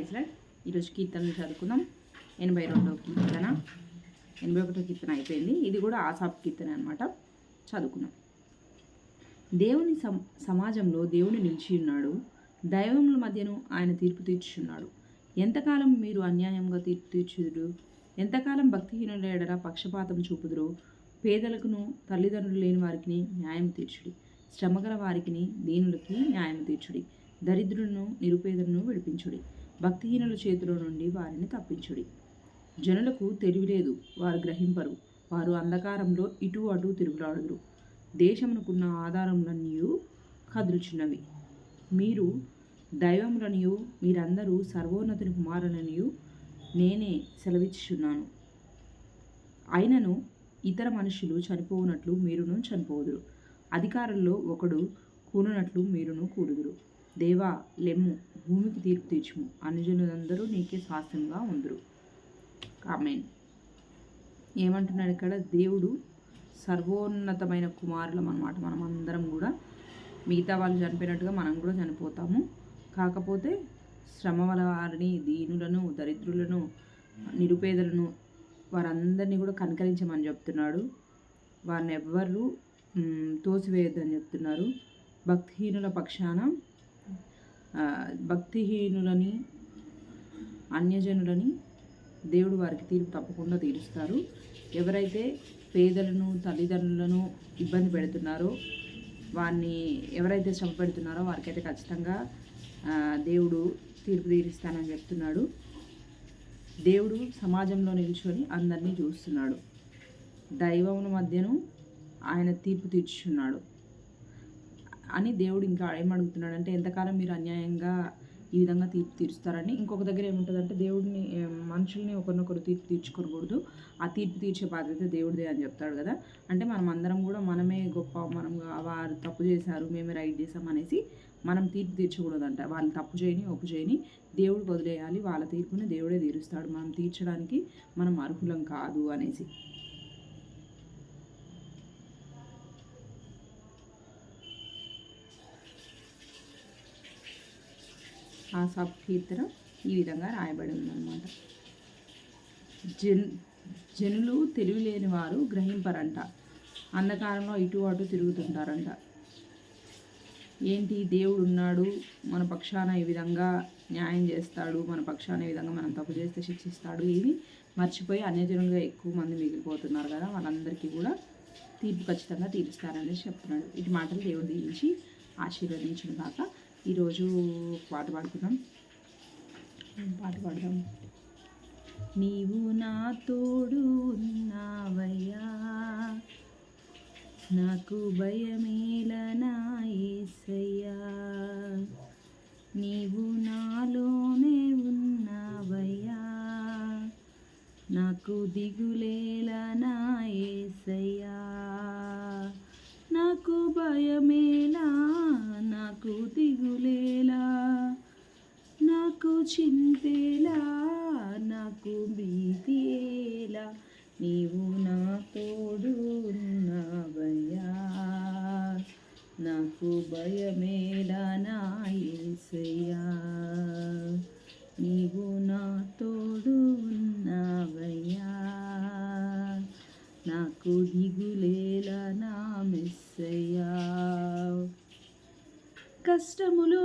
ఈరోజు కీర్తనలు చదువుకుందాం. ఎనభై రెండవ కీర్తన. ఎనభై ఒకటో కీర్తన అయిపోయింది. ఇది కూడా ఆసాప్ కీర్తన అనమాట చదువుకుందాం. దేవుని సమాజంలో దేవుడు నిలిచి ఉన్నాడు. దైవముల మధ్యను ఆయన తీర్పు తీర్చున్నాడు ఎంతకాలం మీరు అన్యాయంగా తీర్పు తీర్చుదురు? ఎంతకాలం భక్తిహీనుల ఎడల పక్షపాతం చూపుదురు? పేదలకును తల్లిదండ్రులు లేని వారికి న్యాయం తీర్చుడి. శ్రమగల వారికి దీనులకి న్యాయం తీర్చుడి. దరిద్రులను నిరుపేదలను విడిపించుడి. భక్తిహీనుల చేతిలో నుండి వారిని తప్పించుడి. జనులకు తెలివి లేదు వారు గ్రహింపరు. వారు అంధకారంలో ఇటు అటు తిరుగులాడుదురు. దేశమునకున్న ఆధారములన్నీ కదులుచున్నవి. మీరు దైవములనియు మీరందరూ సర్వోన్నతుని కుమారులనియు నేనే సెలవిచ్చుచున్నాను. అయినను ఇతర మనుషులు చనిపోవునట్లు మీరును చనిపోదురు అధికారుల్లో ఒకడు కూనునట్లు మీరును కూడుదురు. దేవా లెమ్ము భూమికి తీర్పు తీర్చుము. అనుజనులందరూ నీకే స్వాస్థ్యంగా ఉందరు. కామెన్ ఏమంటున్నాడు ఇక్కడ? దేవుడు సర్వోన్నతమైన కుమారులం అనమాట మనం అందరం కూడా మిగతా వాళ్ళు చనిపోయినట్టుగా మనం కూడా చనిపోతాము. కాకపోతే శ్రమ వల వారిని దీనులను దరిద్రులను నిరుపేదలను వారందరినీ కూడా కనకరించమని చెప్తున్నాడు. వారిని ఎవ్వరు తోసివేయొద్దని చెప్తున్నారు. భక్తిహీనుల పక్షాన భక్తిహీనులని అన్యజనులని దేవుడు వారికి తీర్పు తప్పకుండా తీరుస్తారు. ఎవరైతే పేదలను తల్లిదండ్రులను ఇబ్బంది పెడుతున్నారో వారిని ఎవరైతే శ్రమ పెడుతున్నారో వారికైతే ఖచ్చితంగా దేవుడు తీర్పు తీరుస్తానని చెప్తున్నాడు. దేవుడు సమాజంలో నిల్చొని అందరినీ చూస్తున్నాడు. దైవముల మధ్యను ఆయన తీర్పు తీర్చున్నాడు. అని దేవుడు ఇంకా ఏమడుగుతున్నాడంటే ఎంతకాలం మీరు అన్యాయంగా ఈ విధంగా తీర్పు తీరుస్తారని? ఇంకొక దగ్గర ఏముంటుందంటే దేవుడిని మనుషుల్ని ఒకరినొకరు తీర్పు తీర్చుకోకూడదు. ఆ తీర్పు తీర్చే బాధ్యత దేవుడిదే అని చెప్తాడు కదా. అంటే మనం అందరం కూడా మనమే గొప్ప మనం వారు తప్పు చేశారు మేమే రైట్ చేసాం అనేసి మనం తీర్పు తీర్చకూడదంట. వాళ్ళు తప్పు చేయని ఒప్పు చేయని దేవుడు వదిలేయాలి. వాళ్ళ తీర్పుని దేవుడే తీరుస్తాడు. మనం తీర్చడానికి మనం అర్హులం కాదు అనేసి. ఆ సబ్ ఈ విధంగా రాయబడి ఉందన్నమాట జన్ జనులు తెలివి లేని వారు గ్రహింపరంట. అంధకారంలో ఇటు అటు తిరుగుతుంటారంట. ఏంటి? దేవుడు ఉన్నాడు మన పక్షాన ఈ విధంగా న్యాయం చేస్తాడు మన పక్షాన ఈ విధంగా మనం తప్పు చేస్తే శిక్షిస్తాడు ఇవి మర్చిపోయి అన్యజనులుగా ఎక్కువ మంది మిగిలిపోతున్నారు కదా వాళ్ళందరికీ కూడా తీర్పు ఖచ్చితంగా తీరుస్తారనేసి చెప్తున్నాడు. ఇటు మాటలు దేవుడు దీవించి ఆశీర్వదించిన దాకా ఈరోజు పాట పాడుకుందాం. పాట పాడదాం. నీవు నా తోడు ఉన్నావయ్యా. నాకు భయమేలనా ఏసయ్యా. నీవు నాలోనే ఉన్నావయ్యా. నాకు దిగులేలనా ఏసయ్యా. నాకు భయమేలా నాకు దిగులేలా నాకు చింతేలా నాకు భీతిలా నీవు నా తోడు ఉన్నావయ్యా నాకు భయమేలా నా ఏసయ్యా. నీవు నా తోడు ఉన్నావయ్యా నాకు దిగులేలా నా మెస్సయ్యా. కష్టములో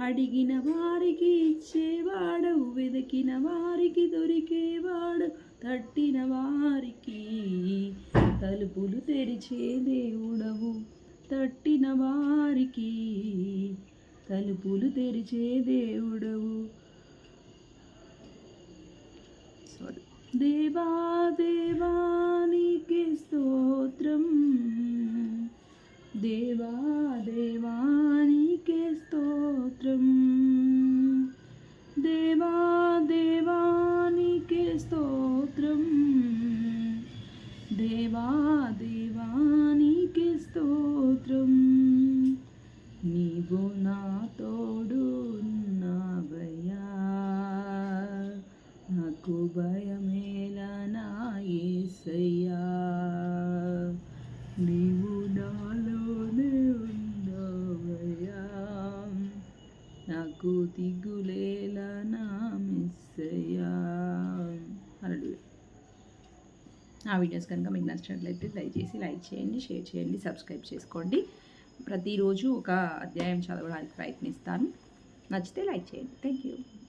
అడిగిన వారికి ఇచ్చేవాడవు వెదకిన వారికి దొరికేవాడు తట్టిన వారికి తలుపులు తెరిచే దేవుడవు తట్టిన వారికి తలుపులు తెరిచే దేవుడవు. సారీ దేవా దేవానికి దిగులేలా నా మిస్సయ్యా ఆ వీడియోస్ కనుక మీకు నచ్చినట్లయితే దయచేసి లైక్ చేయండి షేర్ చేయండి సబ్స్క్రైబ్ చేసుకోండి. ప్రతిరోజు ఒక అధ్యాయం చదవడానికి ప్రయత్నిస్తాను. నచ్చితే లైక్ చేయండి. Thank you